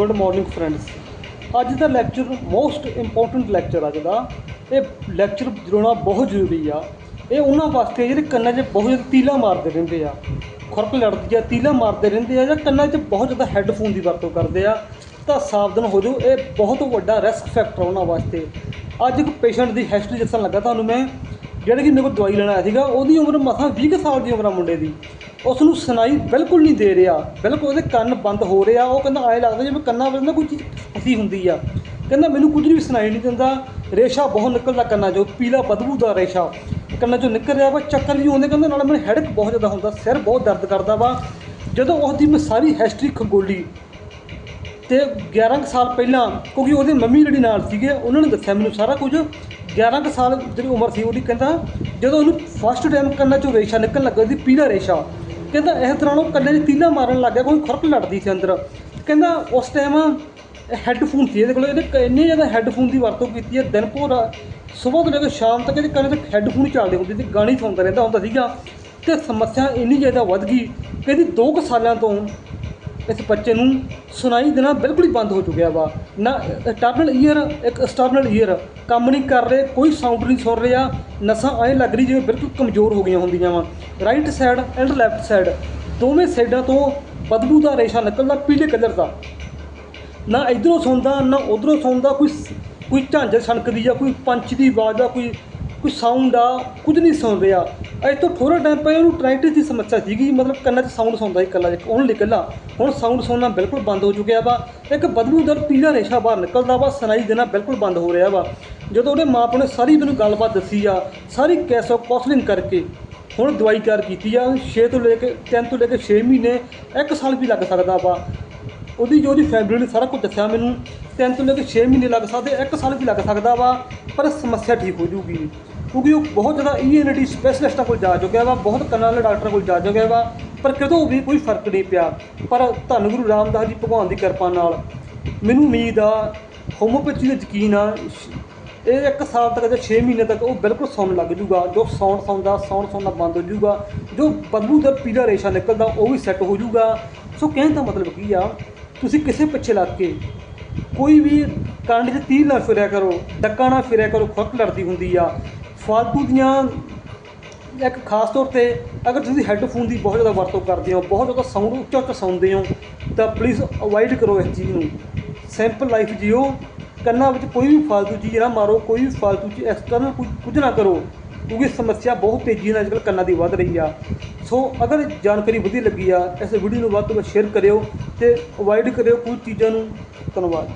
Good morning friends ਅੱਜ ਦਾ lecture most important lecture ਅੱਜ ਦਾ ਇਹ ਲੈਕਚਰ ਜੁੜਨਾ ਬਹੁਤ ਜ਼ਰੂਰੀ ਆ। ਇਹ ਉਹਨਾਂ ਵਾਸਤੇ ਜਿਹੜੇ ਕੰਨਾਂ 'ਚ ਬਹੁਤ ਜ਼ਿਆਦਾ ਤੀਲਾ ਮਾਰਦੇ ਰਹਿੰਦੇ ਆ। ਖੁਰਕ ਲੜਦੀ ਆ, ਤੀਲਾ ਮਾਰਦੇ ਰਹਿੰਦੇ ਆ ਜਾਂ ਕੰਨਾਂ 'ਚ ਬਹੁਤ ਜ਼ਿਆਦਾ ਹੈੱਡਫੋਨ ਦੀ ਵਰਤੋਂ ਕਰਦੇ ਆ, ਤਾਂ ਸਾਵਧਾਨ ਹੋ ਜਾਓ। ਇਹ ਬਹੁਤ ਵੱਡਾ ਰਿਸਕ ਫੈਕਟਰ ਉਹਨਾਂ ਵਾਸਤੇ। ਅੱਜ ਇੱਕ ਪੇਸ਼ੈਂਟ ਦੀ ਹਿਸਟਰੀ ਦੱਸਣ ਲੱਗਾ ਤੁਹਾਨੂੰ ਮੈਂ, ਜਿਹੜਾ ਕਿ ਮੇਰੇ ਕੋਲ ਦਵਾਈ ਲੈਣ ਆਇਆ ਸੀਗਾ, ਉਹਦੀ ਉਮਰ ਮਸਾਂ 20 ਕੁ ਸਾਲ ਦੀ ਉਮਰ ਆ ਮੁੰਡੇ ਦੀ। ਉਸ ਨੂੰ ਸੁਣਾਈ ਬਿਲਕੁਲ ਨਹੀਂ ਦੇ ਰਿਹਾ। ਬਿਲਕੁਲ ਉਹਦੇ ਕੰਨ ਬੰਦ ਹੋ ਰਿਹਾ ਉਹ ਕਹਿੰਦਾ ਐਂ ਲੱਗਦਾ ਜਿਵੇਂ ਕੰਨਾਂ ਵਿੱਚ ਨਾ ਕੋਈ ਚੀਜ਼ ਫਸੀ ਹੁੰਦੀ ਆ। ਕਹਿੰਦਾ, ਮੈਨੂੰ ਕੁਝ ਵੀ ਸੁਣਾਈ ਨਹੀਂ ਦਿੰਦਾ। ਰੇਸ਼ਾ ਬਹੁਤ ਨਿਕਲਦਾ ਕੰਨਾਂ 'ਚੋਂ। ਪੀਲਾ ਬਦਬੂ ਦਾ ਰੇਸ਼ਾ ਕੰਨਾਂ 'ਚੋਂ ਨਿਕਲ ਰਿਹਾ ਵਾ। ਚੱਕਰ ਵੀ ਆਉਂਦੇ ਕਹਿੰਦਾ, ਨਾਲ ਮੈਨੂੰ ਹੈਡਕ ਬਹੁਤ ਜ਼ਿਆਦਾ ਹੁੰਦਾ। ਸਿਰ ਬਹੁਤ ਦਰਦ ਕਰਦਾ ਵਾ। ਜਦੋਂ ਉਸ ਦੀ ਮੈਂ ਸਾਰੀ ਹਿਸਟਰੀ ਖੰਗੋਲੀ ਤੇ 11 ਕੁ ਸਾਲ ਪਹਿਲਾਂ, ਕਿਉਂਕਿ ਉਹਦੇ ਮੰਮੀ ਜਿਹੜੀ ਨਾਲ ਸੀਗੇ, ਉਹਨਾਂ ਨੇ ਦੱਸਿਆ ਮੈਨੂੰ ਸਾਰਾ ਕੁਝ। 11 ਕੁ ਸਾਲ ਜਿਹੜੀ ਉਮਰ ਸੀ ਉਹਦੀ, ਕਹਿੰਦਾ, ਜਦੋਂ ਉਹਨੂੰ ਫਸਟ ਟਾਈਮ ਕੰਨਾਂ ਚੋਂ ਰੇਸ਼ਾ ਨਿਕਲਣ ਲੱਗਾ ਸੀ ਪੀਲਾ ਰੇਸ਼ਾ ਕਹਿੰਦਾ ਇਸ ਤਰ੍ਹਾਂ ਉਹ ਕੰਨਾਂ 'ਚ ਤੀਲਾ ਮਾਰਨ ਲੱਗ ਗਿਆ, ਕੋਈ ਖੁਰਕ ਲੜਦੀ ਸੀ ਅੰਦਰ। ਕਹਿੰਦਾ ਉਸ ਟਾਈਮ ਹੈੱਡਫੋਨ ਸੀ ਇਹਦੇ ਕੋਲ ਇਹਨੇ ਕ- ਇੰਨੀ ਜ਼ਿਆਦਾ ਹੈੱਡਫੋਨ ਦੀ ਵਰਤੋਂ ਕੀਤੀ ਹੈ, ਦਿਨ ਭਰ ਸਵੇਰ ਤੋਂ ਲੈ ਕੇ ਸ਼ਾਮ ਤੱਕ ਇਹਦੇ ਕੰਨਾਂ 'ਚ ਹੈੱਡਫੋਨ ਹੀ ਚੱਲਦੇ ਹੁੰਦੇ ਸੀ, ਗਾਣੇ ਸੁਣਦਾ ਰਹਿੰਦਾ ਹੁੰਦਾ ਸੀਗਾ। ਤੇ ਸਮੱਸਿਆ ਇੰਨੀ ਜ਼ਿਆਦਾ ਵੱਧ ਗਈ ਕਹਿੰਦੀ ਇਹਦੀ 2 ਕੁ ਸਾਲਾਂ ਤੋਂ ਇਸ ਬੱਚੇ ਨੂੰ ਸੁਣਾਈ ਦੇਣਾ ਬਿਲਕੁਲ ਹੀ ਬੰਦ ਹੋ ਚੁੱਕਿਆ ਵਾ। ਨਾ ਇੰਟਰਨਲ ਈਅਰ ਇੱਕ ਐਕਸਟਰਨਲ ਈਅਰ ਕੰਮ ਨਹੀਂ ਕਰ ਰਹੇ, ਕੋਈ ਸਾਊਂਡ ਨਹੀਂ ਸੁਣ ਰਿਹਾ। ਨਸਾਂ ਐਂ ਲੱਗ ਰਹੀ ਜਿਵੇਂ ਬਿਲਕੁਲ ਕਮਜ਼ੋਰ ਹੋ ਗਈਆਂ ਹੁੰਦੀਆਂ ਵਾ। Right side and left side ਦੋਵੇਂ ਸਾਈਡਾਂ ਤੋਂ ਬਦਬੂ ਦਾ ਰੇਸ਼ਾ ਨਿਕਲਦਾ ਪੀਲੇ ਕਲਰ ਦਾ। ਨਾ ਇਧਰੋਂ ਸੁਣਦਾ, ਨਾ ਉਧਰੋਂ ਸੁਣਦਾ। ਕੋਈ ਕੋਈ ਝਾਂਜਰ ਛਣਕਦੀ ਆ, ਕੋਈ ਪੰਛੀ ਦੀ ਆਵਾਜ਼ ਦਾ ਕੋਈ ਕੋਈ ਸਾਊਂਡ ਆ, ਕੁਝ ਨਹੀਂ ਸੁਣ ਰਿਹਾ। ਅੱਜ ਤੋਂ ਥੋੜਾ ਟਾਈਮ ਪਹਿਲਾਂ ਉਹਨੂੰ ਟ੍ਰਾਈਟਿਸ ਦੀ ਸਮੱਸਿਆ ਸੀਗੀ ਮਤਲਬ ਕੰਨਾਂ 'ਚ ਸਾਊਂਡ ਸੁਣਦਾ ਸੀ ਇਕੱਲਾ ਜਿਹਾ, ਉਹਨੂੰ ਇਕੱਲਾ ਹੁਣ ਸਾਊਂਡ ਸੁਣਨਾ ਬਿਲਕੁਲ ਬੰਦ ਹੋ ਚੁੱਕਿਆ ਵਾ। ਇੱਕ ਬਦਬੂਦਾਰ ਪੀਲਾ ਰੇਸ਼ਾ ਬਾਹਰ ਨਿਕਲਦਾ ਵਾ, ਸੁਣਾਈ ਦੇਣਾ ਬਿਲਕੁਲ ਬੰਦ ਹੋ ਰਿਹਾ ਵਾ। ਜਦੋਂ ਉਹਦੇ ਮਾਪੇ ਨੇ ਸਾਰੀ ਮੈਨੂੰ ਗੱਲਬਾਤ ਦੱਸੀ ਆ, ਸਾਰੀ ਕੈਸੋ ਕਾਉਂਸਲਿੰਗ ਕਰਕੇ ਹੁਣ ਦਵਾਈ ਤਿਆਰ ਕੀਤੀ ਆ 6 ਤੋਂ ਲੈ ਕੇ 3 ਤੋਂ ਲੈ ਕੇ 6 ਮਹੀਨੇ, ਇੱਕ ਸਾਲ ਵੀ ਲੱਗ ਸਕਦਾ ਵਾ। ਉਹਦੀ ਜੋ ਉਹਦੀ ਫੈਮਿਲੀ ਨੇ ਸਾਰਾ ਕੁਝ ਦੱਸਿਆ ਮੈਨੂੰ ਤਿੰਨ ਤੋਂ ਲੈ ਕੇ 6 ਮਹੀਨੇ ਲੱਗ ਸਕਦੇ, ਇੱਕ ਸਾਲ ਵੀ ਲੱਗ ਸਕਦਾ ਵਾ, ਪਰ ਸਮੱਸਿਆ ਠੀਕ ਹੋ ਜੂਗੀ ਕਿਉਂਕਿ ਉਹ ਬਹੁਤ ਜ਼ਿਆਦਾ ਈਐਨਟੀ ਸਪੈਸ਼ਲਿਸਟਾਂ ਕੋਲ ਜਾ ਚੁੱਕਿਆ ਵਾ, ਬਹੁਤ ਕੰਨਾਂ ਵਾਲੇ ਡਾਕਟਰਾਂ ਕੋਲ ਜਾ ਚੁੱਕਿਆ ਵਾ, ਪਰ ਕਿਤੋਂ ਵੀ ਕੋਈ ਫ਼ਰਕ ਨਹੀਂ ਪਿਆ। ਪਰ ਧੰਨ ਗੁਰੂ ਰਾਮਦਾਸ ਜੀ ਭਗਵਾਨ ਦੀ ਕਿਰਪਾ ਨਾਲ ਮੈਨੂੰ ਉਮੀਦ ਆ ਹੋਮੋਪੈਥੀ ਦਾ ਯਕੀਨ ਆ, ਇਹ ਇੱਕ ਸਾਲ ਤੱਕ ਜਾਂ 6 ਮਹੀਨੇ ਤੱਕ ਉਹ ਬਿਲਕੁਲ ਸੁਣਨ ਲੱਗ ਜੂਗਾ ਜੋ ਸੌਣ ਸੌਂਦਾ ਸੌਣ ਸੌਂਦਾ ਬੰਦ ਹੋ ਜੂਗਾ ਜੋ ਬਦਬੂਦਾਰ ਪੀਲਾ ਰੇਸ਼ਾ ਨਿਕਲਦਾ, ਉਹ ਵੀ ਸੈੱਟ ਹੋ ਜੂਗਾ ਸੋ ਕਹਿਣ ਦਾ ਮਤਲਬ ਕੀ ਆ, ਤੁਸੀਂ ਕਿਸੇ ਪਿੱਛੇ ਲੱਗ ਕੇ ਕੋਈ ਵੀ ਕੰਡ 'ਚ ਤੀਰ ਨਾ ਫਿਰਿਆ ਕਰੋ, ਡੱਕਾ ਨਾ ਫਿਰਿਆ ਕਰੋ, ਖੁਰਕ ਲੜਦੀ ਹੁੰਦੀ ਆ। ਫਾਲਤੂ ਦੀਆਂ ਇੱਕ ਖਾਸ ਤੌਰ ਤੇ ਅਗਰ ਤੁਸੀਂ ਹੈੱਡਫੋਨ ਦੀ ਬਹੁਤ ਜ਼ਿਆਦਾ ਵਰਤੋਂ ਕਰਦੇ ਹੋ, ਬਹੁਤ ਜ਼ਿਆਦਾ ਸਾਊਂਡ, ਉੱਚਾ ਉੱਚਾ ਸੁਣਦੇ ਹੋ ਤਾਂ ਪਲੀਜ਼ ਅਵੋਇਡ ਕਰੋ ਇਸ ਚੀਜ਼ ਨੂੰ। ਸਿੰਪਲ ਲਾਈਫ ਜਿਓ, ਕੰਨਾਂ ਵਿੱਚ ਕੋਈ ਵੀ ਫਾਲਤੂ ਚੀਜ਼ ਨਾ ਮਾਰੋ, ਕੋਈ ਵੀ ਫਾਲਤੂ ਚੀਜ਼ ਐਕਸਟਰਨਲ ਕੁਝ ਕੁਝ ਨਾ ਕਰੋ। ਕਿਉਂਕਿ ਸਮੱਸਿਆ ਬਹੁਤ ਤੇਜ਼ੀ ਨਾਲ ਅੱਜਕੱਲ੍ਹ ਕੰਨਾਂ ਦੀ ਵੱਧ ਰਹੀ ਆ। ਸੋ ਅਗਰ ਜਾਣਕਾਰੀ ਵਧੀਆ ਲੱਗੀ ਆ, ਇਸ ਵੀਡੀਓ ਨੂੰ ਵੱਧ ਤੋਂ ਵੱਧ ਸ਼ੇਅਰ ਕਰਿਓ ਤੇ ਅਵੋਇਡ ਕਰਿਓ ਕੁਝ ਚੀਜ਼ਾਂ ਨੂੰ। ਧੰਨਵਾਦ।